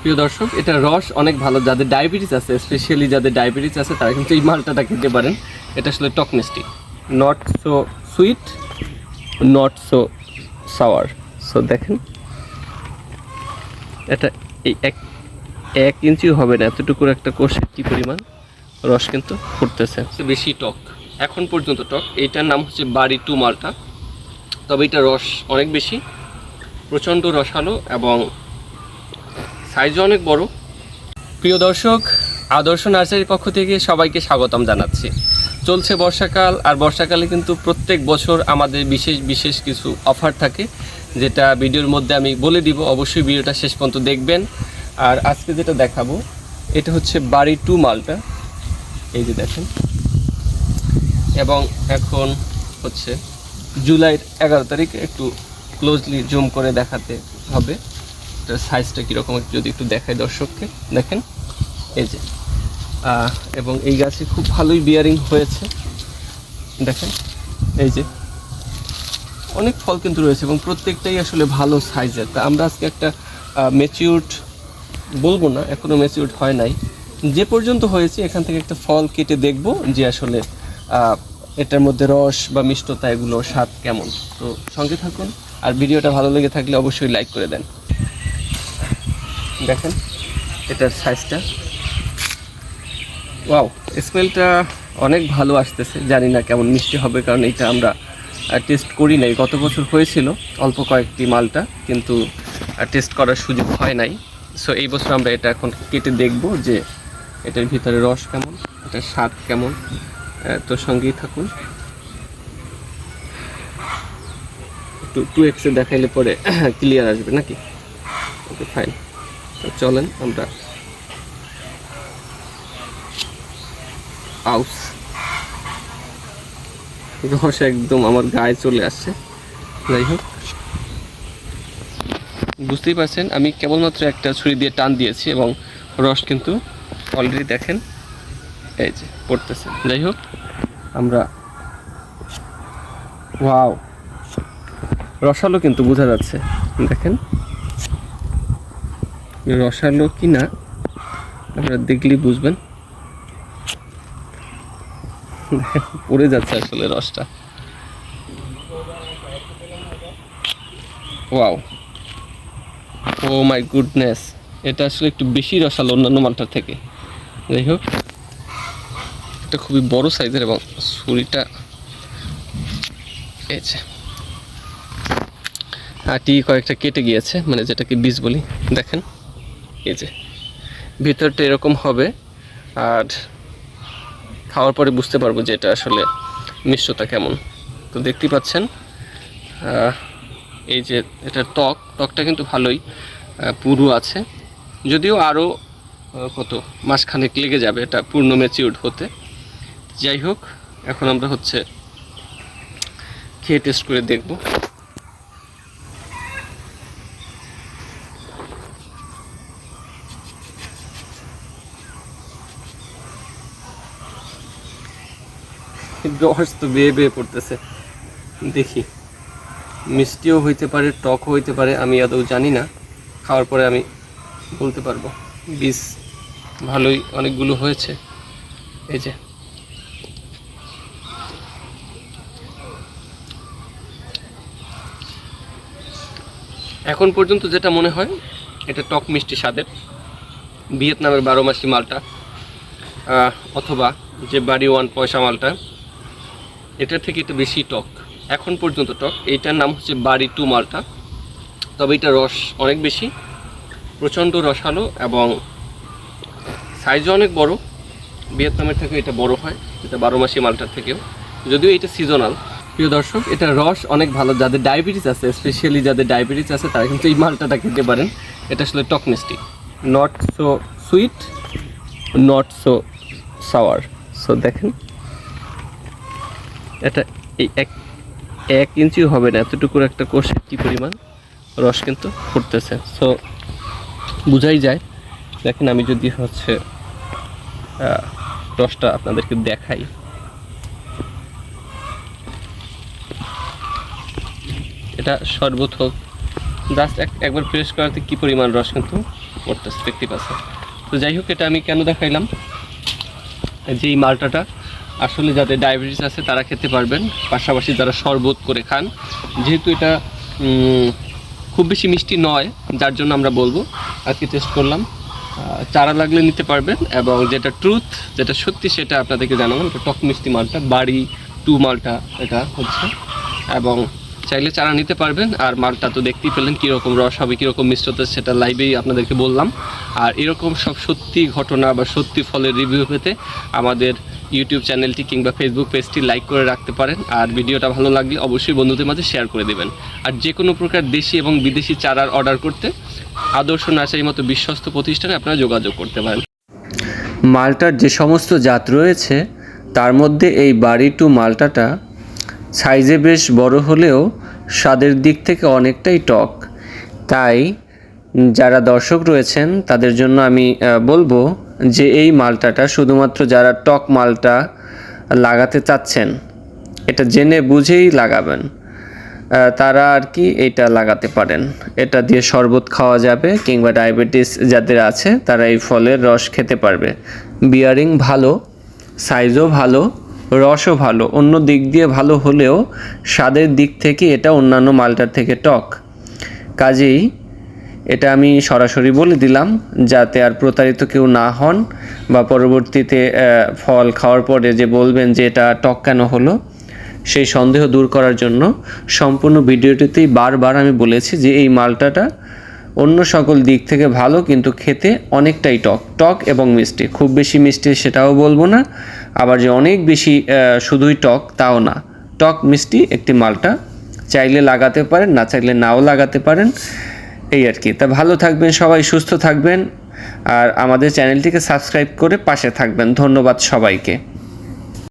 প্রিয় দর্শক, এটা রস অনেক ভালো। যাদের ডায়াবেটিস আছে স্পেশালি যাদের ডায়াবেটিস আছে, তারা কিন্তু এই মালটাটা খেতে পারেন। এটা আসলে টক মিষ্টি। Not so sweet not so sour so দেখেন। এটা এই এক এক ইঞ্চিও হবে না এতটুকুর একটা কোষে কী পরিমাণ রস কিন্তু ফুটতেছে। বেশি টক। এখন পর্যন্ত টক। এইটার নাম হচ্ছে বাড়ি টু মালটা। তবে এটা রস অনেক বেশি। প্রচণ্ড রসালো এবং সাইজও অনেক বড়। প্রিয় দর্শক, আদর্শ নার্সারির পক্ষ থেকে সবাইকে স্বাগতম জানাচ্ছি। চলছে বর্ষাকাল, আর বর্ষাকালে কিন্তু প্রত্যেক বছর আমাদের বিশেষ বিশেষ কিছু অফার থাকে, যেটা ভিডিওর মধ্যে আমি বলে দিব। অবশ্যই ভিডিওটা শেষ পর্যন্ত দেখবেন। আর আজকে যেটা দেখাবো, এটা হচ্ছে বাড়ি টু মালটা। এই যে দেখেন। এবং এখন হচ্ছে জুলাইয়ের এগারো তারিখ, একটু ক্লোজলি জুম করে দেখাতে হবে। এটার সাইজটা কীরকম যদি একটু দেখাই দর্শককে। দেখেন, এই যে এবং এই গাছে খুব ভালোই বিয়ারিং হয়েছে। দেখেন, এই যে, অনেক ফল কিন্তু রয়েছে এবং প্রত্যেকটাই আসলে ভালো সাইজের তা আমরা আজকে একটা ম্যাচিউরড বলব না, এখনও ম্যাচিউরড হয় নাই। যে পর্যন্ত হয়েছে, এখান থেকে একটা ফল কেটে দেখব যে আসলে এটার মধ্যে রস বা মিষ্টতা এগুলো স্বাদ কেমন। তো সঙ্গে থাকুন, আর ভিডিওটা ভালো লেগে থাকলে অবশ্যই লাইক করে দেন। দেখেন, এটার সাইজটা ওয়াও স্মেলটা অনেক ভালো আসতেছে। জানি না কেমন মিষ্টি হবে, কারণ এটা আমরা টেস্ট করি নাই। গত বছর হয়েছিল অল্প কয়েকটি মালটা, কিন্তু টেস্ট করার সুযোগ হয় নাই। সো এই বছর আমরা এটা এখন কেটে দেখব যে এটার ভিতরে রস কেমন, এটার স্বাদ কেমন। তো সঙ্গেই থাকুন। একটু টু এক্সে দেখাইলে পরে ক্লিয়ার আসবে নাকি? ওকে ফাইন চলেন আমরা একদম আমার গায়ে চলে আসছে। যাই হোক। বুঝতেই পারছেন, আমি কেবলমাত্র একটা ছুরি দিয়ে টান দিয়েছি এবং রস কিন্তু অলরেডি দেখেন, এই যে পড়তেছে। যাই হোক, আমরা ওয়াও, রসালো কিন্তু বোঝা যাচ্ছে। দেখেন। রসালো কি না আপনারা দেখলেই বুঝবেন। পড়ে যাচ্ছে আসলে রসটা। ওয়াও। Oh my goodness. এটা আসলে একটু বেশি রসালো অন্যান্য মালটার থেকে। যাই হোক, এটা খুবই বড় সাইজের এবং ছুরিটা যে। আটি কয়েকটা কেটে গিয়েছে মানে যেটাকে বীজ বলি। দেখেন। এই যে, ভিতরটা এরকম হবে আর খাওয়ার পরে বুঝতে পারব যে এটা আসলে মিষ্টতা কেমন। তো দেখতেই পাচ্ছেন এই যে এটার ত্বক, ত্বকটা কিন্তু ভালোই পুরু আছে। যদিও আরও কত, মাসখানেক লেগে যাবে এটা পূর্ণ ম্যাচিউর্ড হতে। যাই হোক, এখন আমরা হচ্ছে খেয়ে টেস্ট করে দেখব। রস তো বেয়ে বেয়ে পড়তেছে। দেখি। মিষ্টিও হইতে পারে, টকও হইতে পারে, আমি আদৌ জানি না। খাওয়ার পরে আমি বলতে পারব। বীজ ভালোই অনেকগুলো হয়েছে। এই যে। এখন পর্যন্ত যেটা মনে হয়, এটা টক মিষ্টি স্বাদের। ভিয়েতনামের বারো মাসি মালটা অথবা যে বাড়ি ওয়ান পয়সা মালটা এটার থেকে একটু বেশি টক। এখন পর্যন্ত টক। এইটার নাম হচ্ছে বাড়ি টু মালটা। তবে এটা রস অনেক বেশি। প্রচণ্ড রসালো এবং সাইজও অনেক বড়। ভিয়েতনামের থেকে এটা বড় হয়। এটা বারো মাসি মালটার থেকেও। যদিও এটা সিজনাল প্রিয় দর্শক, এটা রস অনেক ভালো। যাদের ডায়াবেটিস আছে স্পেশালি যাদের ডায়াবেটিস আছে, তারা কিন্তু এই মালটাটা খেতে পারেন। এটা আসলে টক মিষ্টি। Not so sweet not so sour so দেখেন। এটা এই এক এক ইঞ্চিও হবে না, এতটুকুর একটা কোষে কী পরিমাণ? রস কিন্তু ফুটতেছে। সো বোঝাই যায়। দেখেন আমি যদি হচ্ছে রসটা আপনাদেরকে দেখাই। এটা শরবত হোক জাস্ট একবার প্রেস করাতে কী পরিমাণ রস কিন্তু করতেছে দেখতে পাচ্ছেন। তো যাই হোক, এটা আমি কেন দেখাইলাম? যে এই মালটাটা আসলে যাদের ডায়াবেটিস আছে, তারা খেতে পারবেন। পাশাপাশি যারা শরবত করে খান, যেহেতু এটা খুব বেশি মিষ্টি নয়, যার জন্য আমরা বলব, আজকে টেস্ট করলাম। চারা লাগলে নিতে পারবেন এবং যেটা ট্রুথ যেটা সত্যি সেটা আপনাদেরকে জানাব। এটা টক মিষ্টি মালটা, বাড়ি টু মালটা এটা হচ্ছে। এবং চাইলে চারা নিতে পারবেন। আর মালটা তো দেখতেই পেলেন কীরকম রস হবে, কীরকম মিশ্রতা, সেটা লাইভেই আপনাদেরকে বললাম। আর এরকম সব সত্যি ঘটনা বা সত্যি ফলের রিভিউ পেতে আমাদের ইউটিউব চ্যানেলটি কিংবা ফেসবুক পেজটি লাইক করে রাখতে পারেন। আর ভিডিওটা ভালো লাগলে অবশ্যই বন্ধুদের মাঝে শেয়ার করে দেবেন। আর যে কোনো প্রকার দেশি এবং বিদেশি চারার অর্ডার করতে আদর্শ নার্সারির মতো বিশ্বস্ত প্রতিষ্ঠানে আপনারা যোগাযোগ করতে পারেন। মালটার যে সমস্ত জাত রয়েছে, তার মধ্যে এই বাড়ি টু মালটাটা সাইজে বেশ বড় হলেও স্বাদের দিক থেকে অনেকটাই টক। তাই যারা দর্শক রয়েছেন, তাদের জন্য আমি বলব যে এই মালটাটা শুধুমাত্র যারা টক মালটা লাগাতে চাচ্ছেন, এটা জেনে বুঝেই লাগাবেন। তারা আর কি এটা লাগাতে পারেন। এটা দিয়ে শরবত খাওয়া যাবে কিংবা ডায়াবেটিস যাদের আছে, তারা এই ফলের রস খেতে পারবে। বিয়ারিং ভালো, সাইজও ভালো রসও ভালো। অন্য দিক দিয়ে ভালো হলেও স্বাদের দিক থেকে এটা অন্যান্য মালটার থেকে টক। কাজেই এটা আমি সরাসরি বলে দিলাম, যাতে আর প্রতারিত কেউ না হন বা পরবর্তীতে ফল খাওয়ার পরে যে বলবেন যে এটা টক কেন হলো, সেই সন্দেহ দূর করার জন্য সম্পূর্ণ ভিডিওটিতেই বারবার আমি বলেছি যে এই মালটাটা অন্য সকল দিক থেকে ভালো, কিন্তু খেতে অনেকটাই টক। টক এবং মিষ্টি। খুব বেশি মিষ্টি সেটাও বলব না, আবার যে অনেক বেশি শুধুই টক, তাও না। টক, মিষ্টি, একটি মালটা। চাইলে লাগাতে পারেন, না চাইলে নাও লাগাতে পারেন। এই আর কি। তা ভালো থাকবেন সবাই, সুস্থ থাকবেন। আর আমাদের চ্যানেলটিকে সাবস্ক্রাইব করে পাশে থাকবেন। ধন্যবাদ সবাইকে।